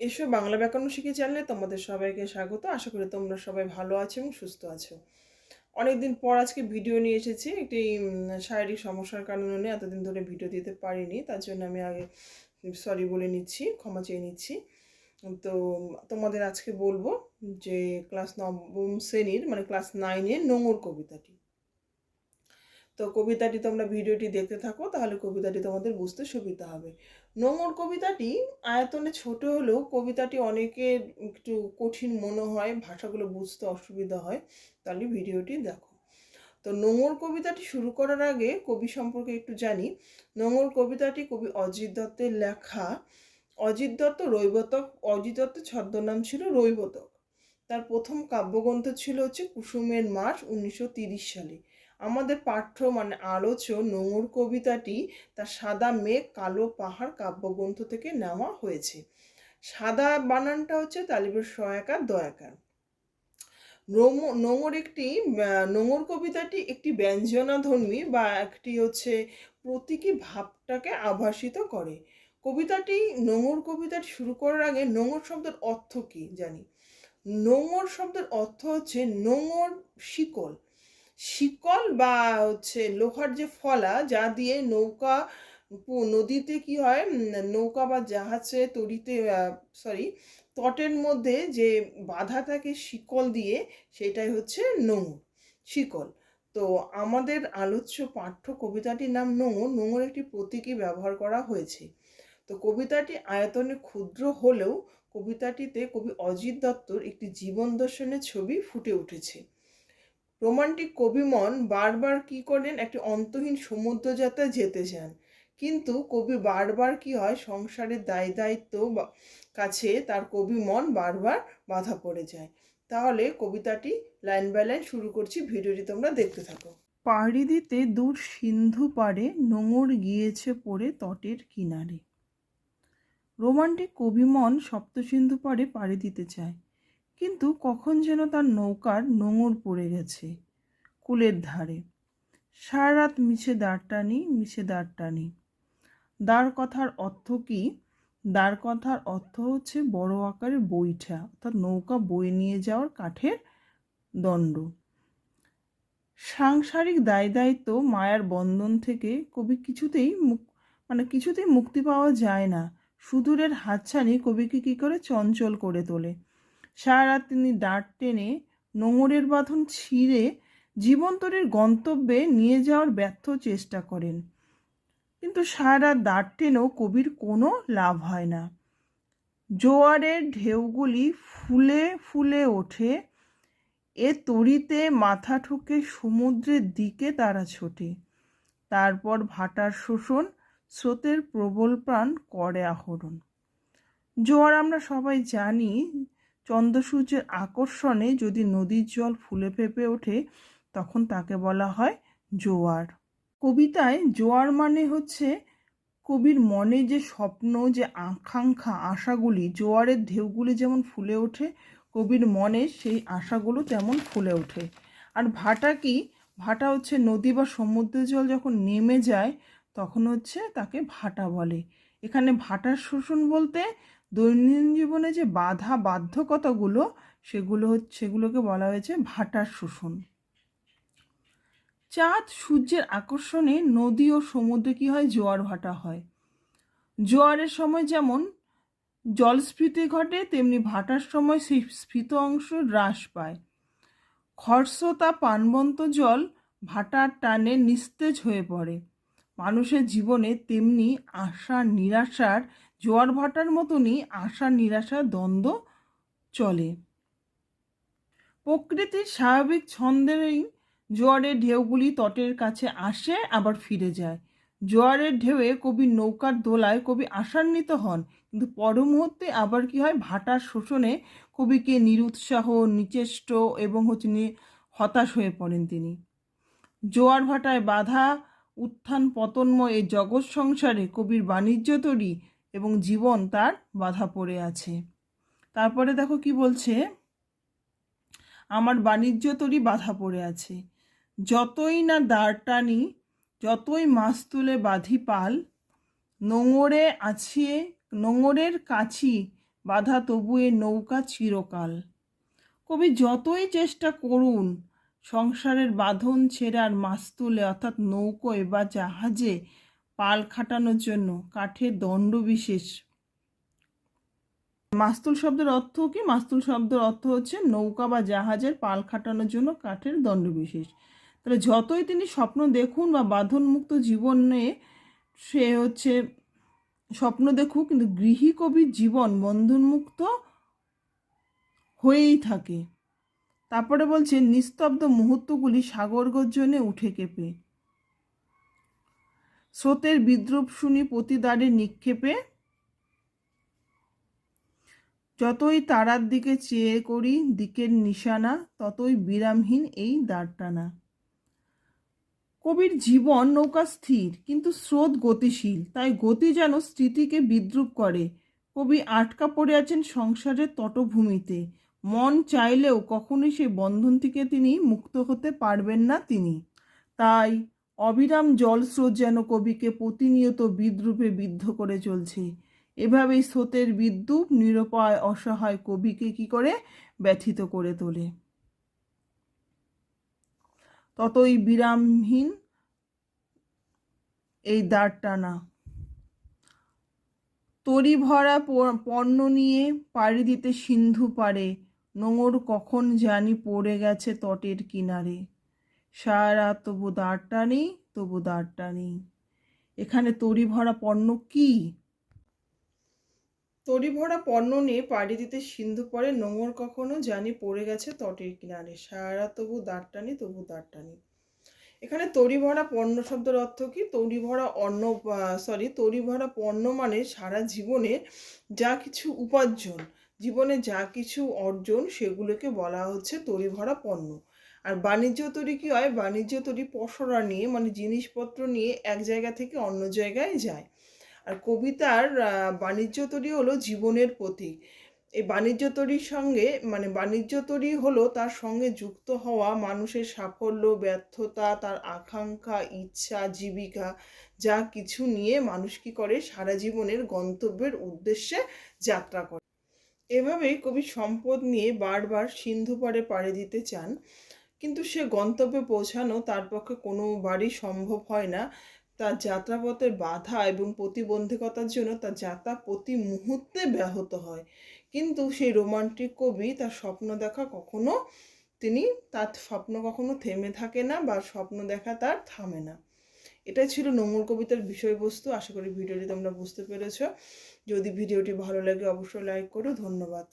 এসো, বাংলা ব্যাকরণ শিখে চ্যানেলে তোমাদের সবাইকে স্বাগত। আশা করি তোমরা সবাই ভালো আছো এবং সুস্থ আছো। অনেকদিন পর আজকে ভিডিও নিয়ে এসেছি। একটি শারীরিক সমস্যার কারণে এতদিন ধরে ভিডিও দিতে পারিনি। তার জন্য আমি আগে সরি বলে নিচ্ছি, ক্ষমা চেয়ে নিচ্ছি। তো, তোমাদের আজকে বলব যে ক্লাস নবম শ্রেণির মানে ক্লাস নাইনের নোংর কবিতাটি। তো কবিতাটি তোমরা ভিডিওটি দেখতে থাকো, তাহলে কবিতাটি তোমাদের বুঝতে সুবিধা হবে। নোংর কবিতাটি আয়তনে ছোট হলেও কবিতাটি অনেকের একটু কঠিন মনে হয়, ভাষাগুলো বুঝতে অসুবিধা হয়, তাহলে ভিডিওটি দেখো। তো নোংর কবিতাটি শুরু করার আগে কবি সম্পর্কে একটু জানি। নোংর কবিতাটি কবি অজিত দত্তের লেখা। অজিত দত্ত রৈবতক, অজিত দত্তের ছদ্মনাম ছিল রৈবতক। তার প্রথম কাব্যগ্রন্থ ছিল হচ্ছে কুসুমের মাস উনিশশো সালে। আমাদের পাঠ্য মানে আলোচ্য নোংর কবিতাটি তার সাদা মেঘ, কালো পাহাড়, কাব্যগ্রন্থ থেকে নেওয়া হয়েছে। সাদা বানানটা হচ্ছে তালিবের সহায়কার, দয়াকার। নোঙর একটি নোঙর কবিতাটি একটি ব্যঞ্জনাধর্মী বা একটি হচ্ছে প্রতীকী ভাবটাকে আভাসিত করে। কবিতাটি, নোঙর কবিতাটি শুরু করার আগে নোঙর শব্দের অর্থ কি জানি? নোঙর শব্দের অর্থ হচ্ছে নোঙর শিকল। শিকল বা হচ্ছে লোহার যে ফলা, যা দিয়ে নৌকা নদীতে কি হয় নৌকা বা জাহাজে তরিতে সরি তটের মধ্যে যে বাধা থাকে শিকল দিয়ে, সেটাই হচ্ছে নোঙর, শিকল। তো আমাদের আলোচ্য পাঠ্য কবিতাটির নাম নোঙর। নোঙর একটি প্রতীকী ব্যবহার করা হয়েছে। তো কবিতাটি আয়তনে ক্ষুদ্র হলেও কবিতাটিতে কবি অজিত দত্তর একটি জীবন দর্শনের ছবি ফুটে উঠেছে। রোমান্টিক কবিমন বারবার কি করেন একটি অন্তহীন সমুদ্র যাত্রায় যেতে চান। কিন্তু কবি বারবার কি হয়? সংসারের দায় দায়িত্ব কাছে তার কবি মন বারবার বাধা পড়ে যায়। তাহলে কবিতাটি লাইন বাই লাইন শুরু করছি। ভিডিওটি তোমরা দেখতে থাকো। পাড়ি দিতে দূর সিন্ধু পাড়ে নোঙর গিয়েছে পড়ে তটের কিনারে। রোমান্টিক কবিমন সপ্তসিন্ধু পাড়ে পাড়ি দিতে চায়। কিন্তু কখন যেন তার নৌকার নোঙর পড়ে গেছে। কুলের ধারে। সারা রাত মিছে দাঁড় টানি, মিছে দাঁড় টানি। দাঁড় কথার অর্থ কি? দাঁড় কথার অর্থ হচ্ছে বড় আকারের বইঠা, অর্থাৎ নৌকা বই নিয়ে যাওয়ার কাঠের দণ্ড। সাংসারিক দায় দায়িত্ব মায়ার বন্ধন থেকে কবি কিছুতেই মানে কিছুতেই মুক্তি পাওয়া যায় না। সুদূরের হাতছানি কবিকে কী করে চঞ্চল করে তোলে? সারা রাত তিনি দাঁড় টেনে নোঙরের বাঁধন ছিঁড়ে জীবন্তরের গন্তব্যে নিয়ে যাওয়ার ব্যর্থ চেষ্টা করেন। কিন্তু সারা দাঁড় টেনেও কবির কোনো লাভ হয় না। জোয়ারের ঢেউগুলি ফুলে ফুলে ওঠে, এ তরিতে মাথা ঠুকে সমুদ্রের দিকে তারা ছোটে। তারপর ভাটার শোষণ, স্রোতের প্রবল প্রাণ করে আহরণ। জোয়ার আমরা সবাই জানি, চন্দ্রসূর্যের আকর্ষণে যদি নদীর জল ফুলে ফেপে ওঠে তখন তাকে বলা হয় জোয়ার। কবিতায় জোয়ার মানে হচ্ছে কবির মনে যে স্বপ্ন, যে আকাঙ্ক্ষা, আশাগুলি, জোয়ারের ঢেউগুলি যেমন ফুলে ওঠে, কবির মনে সেই আশাগুলো তেমন ফুলে ওঠে। আর ভাটা কি? ভাটা হচ্ছে নদী বা সমুদ্রের জল যখন নেমে যায়, তখন হচ্ছে তাকে ভাটা বলে। এখানে ভাটার শোষণ বলতে দৈনন্দিন জীবনে যে বাধা, বাধ্যকতাগুলো, সেগুলো হচ্ছে, সেগুলোকে বলা হয়েছে ভাটার শোষণ। চাঁদ সূর্যের আকর্ষণে নদী ও সমুদ্রে কী হয়? জোয়ার ভাটা হয়। জোয়ারের সময় যেমন জলস্ফীতি ঘটে, তেমনি ভাটার সময় সেই স্ফীত অংশ হ্রাস পায়। খরস্রোতা, পানবন্ত জল ভাটার টানে নিস্তেজ হয়ে পড়ে। মানুষের জীবনে তেমনি আশা, নিরাশার, জোয়ার ভাটার মতনই আশা নিরাশার দ্বন্দ্ব চলে। প্রকৃতির স্বাভাবিক ছন্দেরই জোয়ারের ঢেউগুলি তটের কাছে আসে, আবার ফিরে যায়। জোয়ারের ঢেউয়ে কবি নৌকার দোলায় কবি আশান্বিত হন, কিন্তু পর মুহূর্তে আবার কি হয়? ভাটার শোষণে কবিকে নিরুৎসাহ, নিচেষ্ট এবং হচ্ছে হতাশ হয়ে পড়েন তিনি। জোয়ার ভাটায় বাধা, উত্থান, পতনময় এই জগৎ সংসারে কবির বাণিজ্য তৈরি এবং জীবন তার বাধা পড়ে আছে। তারপরে দেখো কি বলছে? আমার বাণিজ্য তরি বাধা পড়ে আছে। যতই না দাঁড় টানি যতই মাছ তুলে বাঁধি পাল, নোঙরে আছে নোঙরের কাছি বাধা তবু এ নৌকা চিরকাল। কবি যতই চেষ্টা করুন সংসারের বাঁধন ছেঁড়ার মাস্তুলে অর্থাৎ নৌকোয় বা জাহাজে পাল খাটানোর জন্য কাঠের দণ্ড বিশেষ। মাস্তুল শব্দের অর্থ কি? মাস্তুল শব্দের অর্থ হচ্ছে নৌকা বা জাহাজের পাল খাটানোর জন্য কাঠের দণ্ড বিশেষ। তাহলে যতই তিনি স্বপ্ন দেখুন বা বাঁধনমুক্ত জীবনে সে হচ্ছে স্বপ্ন দেখুক, কিন্তু গৃহী কবির জীবন বন্ধনমুক্ত হয়েই থাকে। তারপরে বলছে, নিস্তব্ধ মুহূর্তগুলি সাগর গর্জনে উঠে কেঁপে। স্রোতের বিদ্রুপ শুনি প্রতিদারে নিক্ষেপে। যতই তারার দিকে চেয়ে করি, দিকের নিশানা, ততই বিরামহীন এই দাঁড়টানা কবির জীবন নৌকা স্থির, কিন্তু স্রোত গতিশীল। তাই গতি যেন স্মৃতিকে বিদ্রুপ করে। কবি আটকা পড়ে আছেন সংসারের তটভূমিতে। মন চাইলেও কখনোই সেই বন্ধন থেকে তিনি মুক্ত হতে পারবেন না তিনি। তাই অবিরাম জলস্রোত যেন কবিকে প্রতিনিয়ত বিদ্রুপে বিদ্ধ করে চলছে। এভাবেই স্রোতের বিদ্যুৎ নিরুপায়, অসহায় কবিকে কি করে ব্যথিত করে তোলে? ততই বিরামহীন এই দাঁড় টানা তরি ভরা পণ্য নিয়ে পাড়ি দিতে সিন্ধু পারে, নোঙর কখন জানি পড়ে গেছে তটের কিনারে। সারা তবু দাঁড় টানি তবু দাঁড় টানি এখানে তরি ভরা পণ্য কি? তরি ভরা পণ্য নিয়ে পাড়ি দিতে সিন্ধু পরে নোঙর কখনো জানি পড়ে গেছে তটের কিনারে। সারা তবু দাঁড় টানি তবু দাঁড় টানি এখানে তরি ভরা পণ্য শব্দের অর্থ কি? তরি ভরা অন্ন সরি তরি ভরা পণ্য মানে সারা জীবনে যা কিছু উপার্জন, জীবনে যা কিছু অর্জন সেগুলোকে বলা হচ্ছে তরি ভরা পণ্য। আর বাণিজ্য তরি কি হয়? বাণিজ্য তরি পসরা নিয়ে মানে জিনিসপত্র নিয়ে এক জায়গা থেকে অন্য জায়গায় যায়। আর কবিতার বাণিজ্য তরী হলো জীবনের প্রতীক। এই বাণিজ্য তরীর সঙ্গে মানে বাণিজ্য তরী হলো তার সঙ্গে যুক্ত হওয়া মানুষের সাফল্য, ব্যর্থতা, তার আকাঙ্ক্ষা, ইচ্ছা, জীবিকা যা কিছু নিয়ে মানুষ কি করে? সারা জীবনের গন্তব্যের উদ্দেশ্যে যাত্রা করে। এভাবেই কবি সম্পদ নিয়ে বারবার সিন্ধু পাড়ে পাড়ি দিতে চান। কিন্তু সে গন্তব্যে পৌঁছানো তার পক্ষে কোনোবারই সম্ভব হয় না। তার যাত্রাপথের বাধা এবং প্রতিবন্ধকতার জন্য তার যাত্রা প্রতি মুহূর্তে ব্যাহত হয়। কিন্তু সেই রোমান্টিক কবি তার স্বপ্ন দেখা কখনো তিনি তার স্বপ্ন কখনো থেমে থাকে না বা স্বপ্ন দেখা তার থামে না। এটাই ছিল নোংর কবিতার বিষয়বস্তু। আশা করি ভিডিওটি তোমরা বুঝতে পেরেছ। যদি ভিডিওটি ভালো লাগে অবশ্যই লাইক করো। ধন্যবাদ।